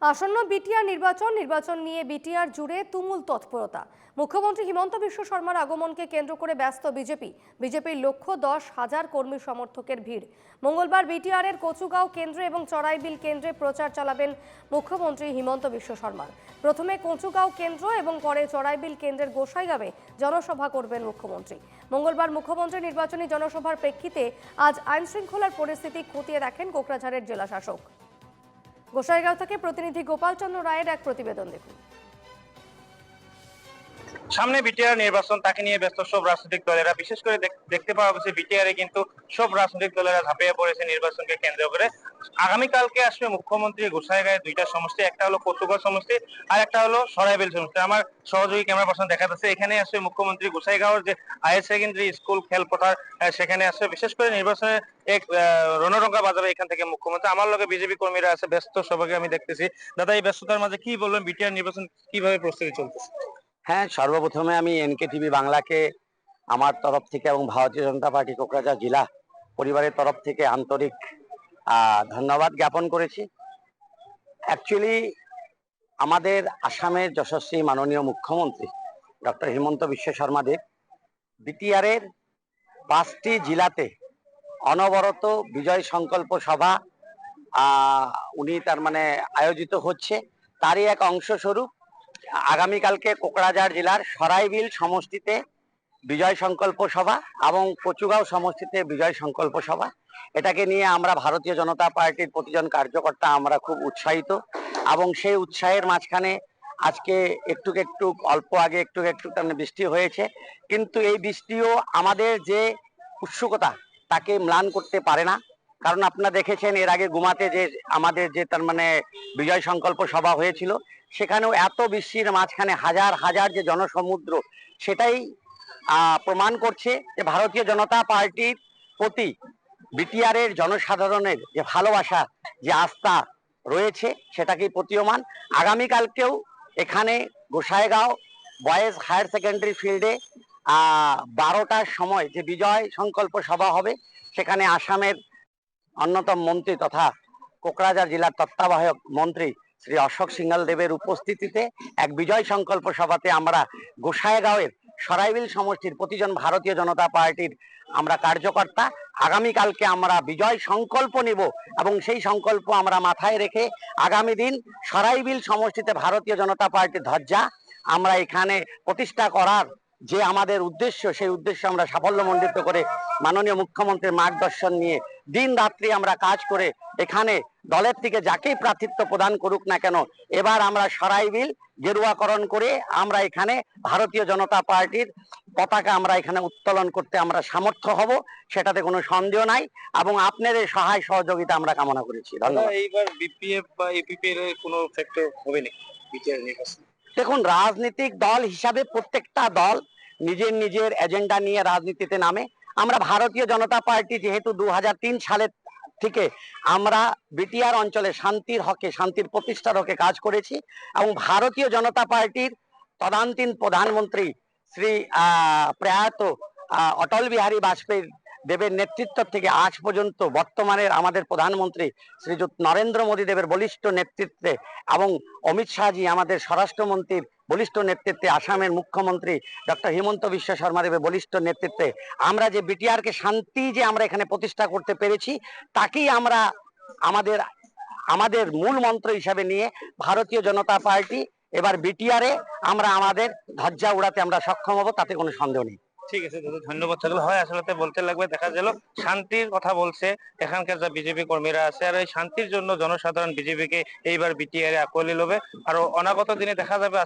আসন্ন বিটিআর নির্বাচন নির্বাচন নিয়ে বিটিআর জুড়ে তুমুল তৎপরতা। মুখ্যমন্ত্রী হিমন্ত বিশ্ব শর্মার আগমনকে কেন্দ্র করে ব্যস্ত বিজেপি। বিজেপির লক্ষ্য দশ হাজার কর্মী সমর্থকের ভিড়। মঙ্গলবার বিটিআরের কচুগাঁও কেন্দ্রে এবং চড়াইবিল কেন্দ্রে প্রচার চালাবেন মুখ্যমন্ত্রী হিমন্ত বিশ্ব শর্মা প্রথমে কচুগাঁও কেন্দ্র এবং পরে চড়াইবিল কেন্দ্রের গোসাইগাঁবে জনসভা করবেন মুখ্যমন্ত্রী। মঙ্গলবার মুখ্যমন্ত্রী নির্বাচনী জনসভার প্রেক্ষিতে আজ আইনশৃঙ্খলার পরিস্থিতি খতিয়ে দেখেন কোকরাঝাড়ের জেলাশাসক। গোসাইগাঁও থেকে প্রতিনিধি গোপালচন্দ্র রায়ের এক প্রতিবেদন দেখুন। সামনে বিটিআর নির্বাচন, তাকে নিয়ে ব্যস্ত সব রাজনৈতিক দলেরা। বিশেষ করে দেখতে পাওয়া গেছে বিটিআর কিন্তু সব রাজনৈতিক দলেরা ঝাঁপিয়ে পড়েছে নির্বাচনকে কেন্দ্র করে। আগামীকালকে আসবে মুখ্যমন্ত্রী গোসাইগাঁয়ে দুইটা সমষ্টি, একটা হলো কচুগড় সমষ্টি আর একটা হলো সরাইবেল সমষ্টি। আমার সহযোগী ক্যামেরা পার্সন দেখা যাচ্ছে এখানে আসবে মুখ্যমন্ত্রী গোসাইগাঁওর যে হায়ার সেকেন্ডারি স্কুল খেলপথার সেখানে আসবে। বিশেষ করে নির্বাচনের এক রণরঙ্গা বাজাবে এখান থেকে মুখ্যমন্ত্রী। আমার লগে বিজেপি কর্মীরা আছে, ব্যস্ত সবাইকে আমি দেখতেছি। দাদা, এই ব্যস্ততার মাঝে কি বলবেন? বিটিআর নির্বাচন কীভাবে প্রস্তুতি চলতেছে? হ্যাঁ সর্বপ্রথমে আমি এনকে টিভি বাংলাকে আমার তরফ থেকে এবং ভারতীয় জনতা পার্টি কোকরাঝাড় জেলা পরিবারের তরফ থেকে আন্তরিক ধন্যবাদ জ্ঞাপন করেছি। অ্যাকচুয়ালি আমাদের আসামের যশস্বী মাননীয় মুখ্যমন্ত্রী ডক্টর হিমন্ত বিশ্ব শর্মা দেব বিটিআরের পাঁচটি জেলাতে অনবরত বিজয় সংকল্প সভা উনি তার মানে আয়োজিত হচ্ছে। তারই এক অংশস্বরূপ আগামীকালকে কোকরাঝাড় জেলার সরাইবিল সমষ্টিতে বিজয় সংকল্প সভা এবং কচুগাঁও সমষ্টিতে বিজয় সংকল্প সভা। এটাকে নিয়ে আমরা ভারতীয় জনতা পার্টির প্রতিজন কার্যকর্তা আমরা খুব উৎসাহিত এবং সেই উৎসাহের মাঝখানে আজকে একটু একটু অল্প আগে একটু একটু তেমনি বৃষ্টি হয়েছে। কিন্তু এই বৃষ্টিও আমাদের যে উৎসুকতা, তাকে ম্লান করতে পারে না। কারণ আপনারা দেখেছেন, এর আগে গুমাতে যে আমাদের যে তার মানে বিজয় সংকল্প সভা হয়েছিল, সেখানেও এত বিশ্বের মাঝখানে হাজার হাজার যে জনসমুদ্র, সেটাই প্রমাণ করছে যে ভারতীয় জনতা পার্টির প্রতি বিটিআর এর জনসাধারণের যে ভালোবাসা, যে আস্থা রয়েছে, সেটাকেই প্রতীয়মান। আগামীকালকেও এখানে গোসাইগাঁও বয়েজ হায়ার সেকেন্ডারি ফিল্ডে বারোটার সময় যে বিজয় সংকল্প সভা হবে, সেখানে আসামের অন্যতম মন্ত্রী তথা কোকরাঝাড় জেলার তত্ত্বাবধায়ক মন্ত্রী শ্রী অশোক সিংহাল দেবের উপস্থিতিতে এক বিজয় সংকল্প সভাতে আমরা গোসাইগাঁওয়ের সরাইবিল সমষ্টির প্রতিজন ভারতীয় জনতা পার্টির আমরা কার্যকর্তা। আগামীকালকে আমরা বিজয় সংকল্প নিব এবং সেই সংকল্প আমরা মাথায় রেখে আগামী দিন সরাইবিল সমষ্টিতে ভারতীয় জনতা পার্টির ধ্বজা আমরা এখানে প্রতিষ্ঠা করার যে আমাদের উদ্দেশ্য, সেই উদ্দেশ্য আমরা সাফল্যমণ্ডিত করে মাননীয় মুখ্যমন্ত্রীর মার্গদর্শন নিয়ে দিন রাত্রি আমরা কাজ করে এখানে দলের থেকে যাকেই প্রার্থিত্ব প্রদান করুক না কেন, এবার আমরা সরাইবিল গেরুয়াকরণ করে আমরা এখানে ভারতীয় জনতা পার্টির পতাকা আমরা এখানে উত্তোলন করতে আমরা সামর্থ্য হব, সেটাতে কোনো সন্দেহ নাই এবং আপনাদের সহায় সহযোগিতা আমরা কামনা করেছি। ধন্যবাদ। এইবার বিপিএফ বা এপিপি এর কোনো ফ্যাক্টর হবে না বিটিআর নির্বাচন? দেখুন, রাজনৈতিক দল হিসাবে প্রত্যেকটা দল নিজের নিজের এজেন্ডা নিয়ে রাজনীতিতে নামে। আমরা ভারতীয় জনতা পার্টি যেহেতু দু সালের থেকে আমরা বিটিআর অঞ্চলে শান্তির হকে, শান্তির প্রতিষ্ঠার হকে কাজ করেছি এবং ভারতীয় জনতা পার্টির তদান্তীন প্রধানমন্ত্রী শ্রী প্রয়াত অটল বিহারী বাজপেয়ী দেবের নেতৃত্ব থেকে আজ পর্যন্ত বর্তমানের আমাদের প্রধানমন্ত্রী শ্রীযুক্ত নরেন্দ্র মোদী দেবের বলিষ্ঠ নেতৃত্বে এবং অমিত শাহজি আমাদের স্বরাষ্ট্রমন্ত্রীর বলিষ্ঠ নেতৃত্বে, আসামের মুখ্যমন্ত্রী ডক্টর হিমন্ত বিশ্ব শর্মা দেবের বলিষ্ঠ নেতৃত্বে। আমরা যে বিটিআরকে শান্তি যে আমরা এখানে প্রতিষ্ঠা করতে পেরেছি, তাকেই আমরা আমাদের আমাদের মূল মন্ত্র হিসাবে নিয়ে ভারতীয় জনতা পার্টি, এবার বিটিআরে আমরা আমাদের ধ্বজা উড়াতে আমরা সক্ষম হব, তাতে কোনো সন্দেহ নেই। ঠিক আছে, দাদা, ধন্যবাদ থাকলে। হয় আসলে বলতে লাগবে, দেখা গেল, শান্তির কথা বলছে, এখানকার যা বিজেপি কর্মীরা আছে, আর এই শান্তির জন্য জনসাধারণ বিজেপিকে এইবার বিটিআর এ আকলি লবে। আর অনাগত দিনে দেখা যাবে